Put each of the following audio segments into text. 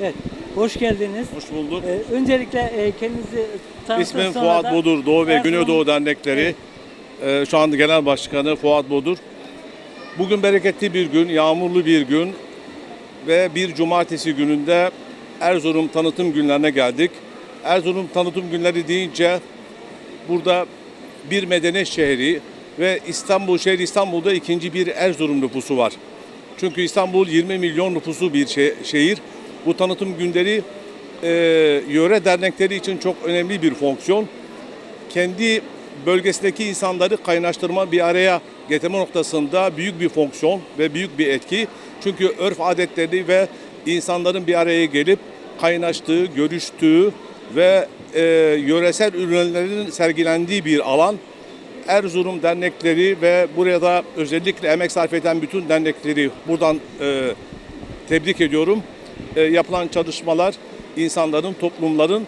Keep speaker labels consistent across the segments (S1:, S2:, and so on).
S1: Evet, hoş geldiniz.
S2: Hoş bulduk.
S1: Ee, öncelikle e, kendinizi tanıtın
S2: İsmim
S1: sonra
S2: Fuat
S1: da
S2: Bodur, Doğu ve Güneydoğu Dernekleri. Ee, şu anda Genel Başkanı Fuat Bodur. Bugün bereketli bir gün, yağmurlu bir gün ve bir cumartesi gününde Erzurum tanıtım günlerine geldik. Erzurum tanıtım günleri deyince burada bir medeniyet şehri ve İstanbul şehri İstanbul'da ikinci bir Erzurum nüfusu var. Çünkü İstanbul 20 milyon nüfusu bir şe- şehir. Bu tanıtım günleri e, yöre dernekleri için çok önemli bir fonksiyon. Kendi bölgesindeki insanları kaynaştırma bir araya getirme noktasında büyük bir fonksiyon ve büyük bir etki. Çünkü örf adetleri ve insanların bir araya gelip kaynaştığı, görüştüğü ve e, yöresel ürünlerin sergilendiği bir alan. Erzurum dernekleri ve buraya da özellikle emek sarf eden bütün dernekleri buradan e, tebrik ediyorum. E, yapılan çalışmalar insanların, toplumların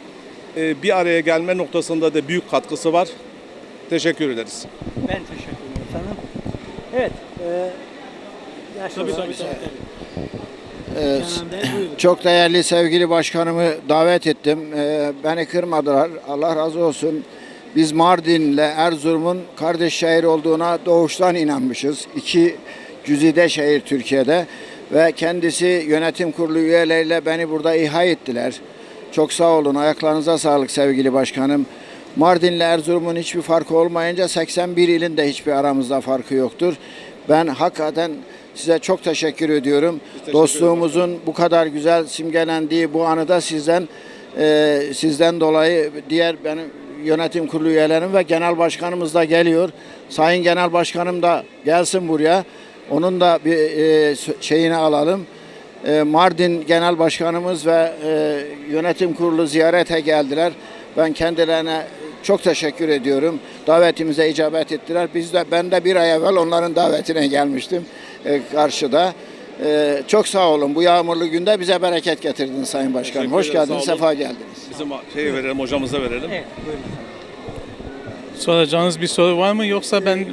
S2: e, bir araya gelme noktasında da büyük katkısı var. Teşekkür ederiz.
S1: Ben teşekkür ederim efendim. Evet. E, yaşlı olarak-
S3: Ee,
S1: Kenan Bey, buyurun.
S3: Çok değerli sevgili başkanımı davet ettim. Ee, Beni kırmadılar. Allah razı olsun. Biz Mardin'le Erzurum'un kardeş şehir olduğuna doğuştan inanmışız. İki güzide şehir Türkiye'de ve kendisi yönetim kurulu üyeleriyle beni burada ihya ettiler. Çok sağ olun. Ayaklarınıza sağlık sevgili başkanım. Mardin'le Erzurum'un hiçbir farkı olmayınca 81 ilin de hiçbir aramızda farkı yoktur. Ben hakikaten size çok teşekkür ediyorum.
S2: teşekkür
S3: Dostluğumuzun bu kadar güzel simgelendiği bu anıda sizden e, sizden dolayı diğer benim yönetim kurulu üyelerim ve genel başkanımız da geliyor. Sayın genel başkanım da gelsin buraya. Onun da bir e, şeyini alalım. E, Mardin Genel Başkanımız ve e, yönetim kurulu ziyarete geldiler. Ben kendilerine çok teşekkür ediyorum. Davetimize icabet ettiler. Biz de ben de bir ay evvel onların davetine gelmiştim e, karşıda. E, çok sağ olun. Bu yağmurlu günde bize bereket getirdiniz Sayın Başkanım.
S2: Teşekkür
S3: Hoş geldiniz, sefa geldiniz.
S2: Bizim şey verelim, hocamıza verelim.
S1: Evet, buyurun.
S4: Soracağınız bir soru var mı yoksa ben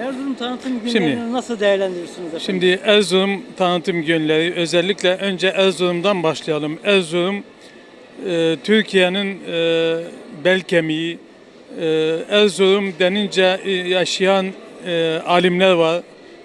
S1: Erzurum tanıtım günlerini
S4: Şimdi-
S1: nasıl değerlendiriyorsunuz efendim?
S4: şimdi Erzurum tanıtım günleri özellikle önce Erzurum'dan başlayalım. Erzurum e, Türkiye'nin e, bel kemiği. E, Erzurum denince e, yaşayan e, alimler var.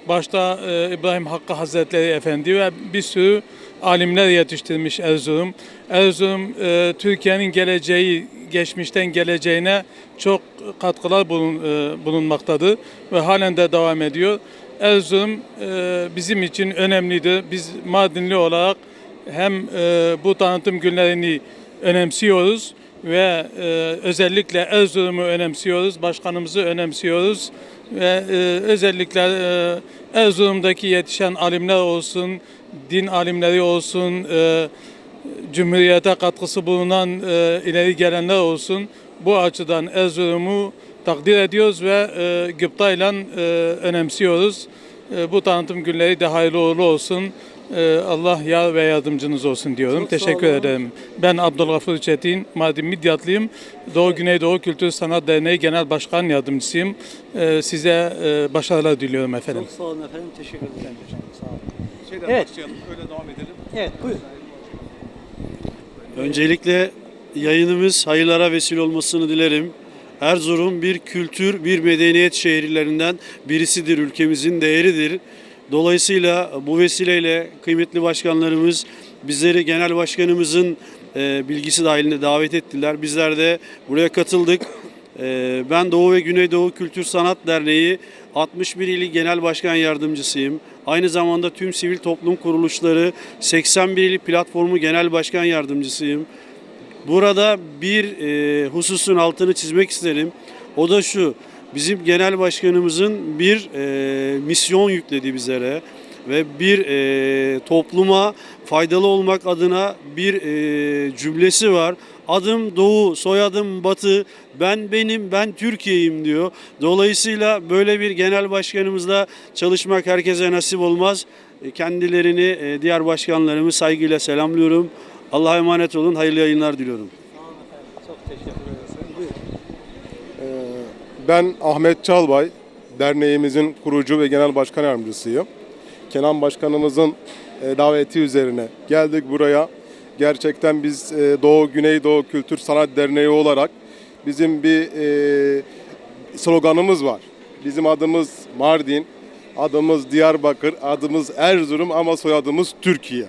S4: Başta e, İbrahim Hakkı Hazretleri Efendi ve bir sürü alimler yetiştirmiş Erzurum. Erzurum e, Türkiye'nin geleceği, geçmişten geleceğine çok katkılar bulun, e, bulunmaktadır ve halen de devam ediyor. Erzurum e, bizim için önemlidir. Biz Mardinli olarak hem e, bu tanıtım günlerini önemsiyoruz ve e, özellikle Erzurum'u önemsiyoruz, başkanımızı önemsiyoruz ve e, özellikle e, Erzurum'daki yetişen alimler olsun, din alimleri olsun, e, Cumhuriyete katkısı bulunan e, ileri gelenler olsun. Bu açıdan Erzurum'u takdir ediyoruz ve e, gıptayla e, önemsiyoruz. E, bu tanıtım günleri de hayırlı uğurlu olsun. E, Allah yar ve yardımcınız olsun diyorum.
S1: Çok
S4: Teşekkür ederim. Ben Abdülgafur Çetin, Mardin Midyatlıyım. Doğu Güneydoğu Kültür Sanat Derneği Genel Başkan Yardımcısıyım. E, size başarılar diliyorum efendim.
S1: Çok sağ olun efendim. Teşekkür ederim. Sağ olun.
S2: Şeyden
S1: Evet.
S2: başlayalım, öyle devam edelim.
S1: Evet, buyurun.
S5: Öncelikle yayınımız hayırlara vesile olmasını dilerim. Erzurum bir kültür, bir medeniyet şehirlerinden birisidir, ülkemizin değeridir. Dolayısıyla bu vesileyle kıymetli başkanlarımız bizleri genel başkanımızın e, bilgisi dahilinde davet ettiler. Bizler de buraya katıldık. E, ben Doğu ve Güneydoğu Kültür Sanat Derneği 61 ili genel başkan yardımcısıyım. Aynı zamanda tüm sivil toplum kuruluşları 81 ili platformu genel başkan yardımcısıyım. Burada bir e, hususun altını çizmek isterim. O da şu. Bizim genel başkanımızın bir e, misyon yükledi bizlere ve bir e, topluma faydalı olmak adına bir e, cümlesi var. Adım Doğu, soyadım Batı, ben benim, ben Türkiye'yim diyor. Dolayısıyla böyle bir genel başkanımızla çalışmak herkese nasip olmaz. E, Kendilerini e, diğer başkanlarımı saygıyla selamlıyorum. Allah'a emanet olun. Hayırlı yayınlar diliyorum.
S1: Çok teşekkür ederim. Buyurun.
S6: Ben Ahmet Çalbay, derneğimizin kurucu ve genel başkan yardımcısıyım. Kenan Başkanımızın e, daveti üzerine geldik buraya. Gerçekten biz e, Doğu Güneydoğu Kültür Sanat Derneği olarak bizim bir e, sloganımız var. Bizim adımız Mardin, adımız Diyarbakır, adımız Erzurum ama soyadımız Türkiye.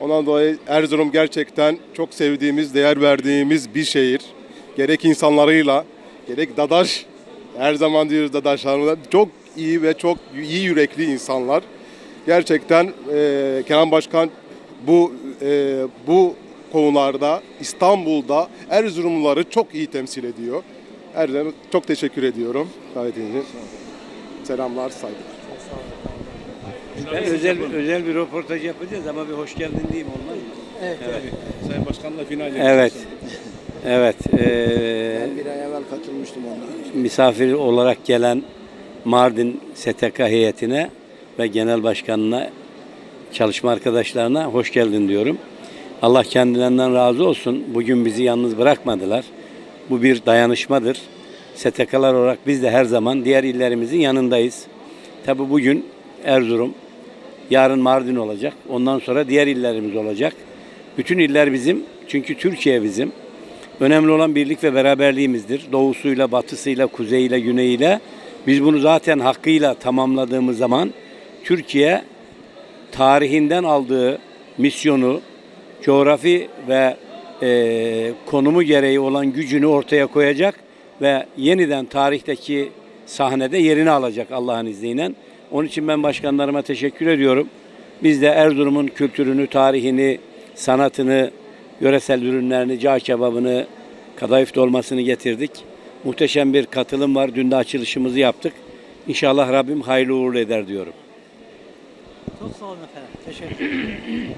S6: Ondan dolayı Erzurum gerçekten çok sevdiğimiz, değer verdiğimiz bir şehir. Gerek insanlarıyla, gerek Dadaş, her zaman diyoruz Dadaşlarımıza çok iyi ve çok iyi yürekli insanlar. Gerçekten e, Kenan Başkan bu e, bu konularda İstanbul'da Erzurumluları çok iyi temsil ediyor. Erzurum çok teşekkür ediyorum davetiniz için. Selamlar, saygılar.
S7: Ben özel özel bir röportaj yapacağız ama bir hoş geldin diyeyim olmaz mı?
S1: Evet. evet.
S2: Sayın Başkan'la final
S7: Evet. Evet. eee,
S3: Ben bir ay evvel katılmıştım ona.
S7: misafir olarak gelen Mardin STK heyetine ve genel başkanına çalışma arkadaşlarına hoş geldin diyorum. Allah kendilerinden razı olsun. Bugün bizi yalnız bırakmadılar. Bu bir dayanışmadır. STK'lar olarak biz de her zaman diğer illerimizin yanındayız. Tabi bugün Erzurum, yarın Mardin olacak. Ondan sonra diğer illerimiz olacak. Bütün iller bizim. Çünkü Türkiye bizim. Önemli olan birlik ve beraberliğimizdir. Doğusuyla, batısıyla, kuzeyiyle, güneyiyle. Biz bunu zaten hakkıyla tamamladığımız zaman Türkiye tarihinden aldığı misyonu, coğrafi ve eee, konumu gereği olan gücünü ortaya koyacak ve yeniden tarihteki sahnede yerini alacak Allah'ın izniyle. Onun için ben başkanlarıma teşekkür ediyorum. Biz de Erzurum'un kültürünü, tarihini, sanatını, yöresel ürünlerini, cağ kebabını, kadayıf dolmasını getirdik. Muhteşem bir katılım var. Dün de açılışımızı yaptık. İnşallah Rabbim hayırlı uğurlu eder diyorum.
S1: Çok sağ olun efendim. Teşekkür ederim.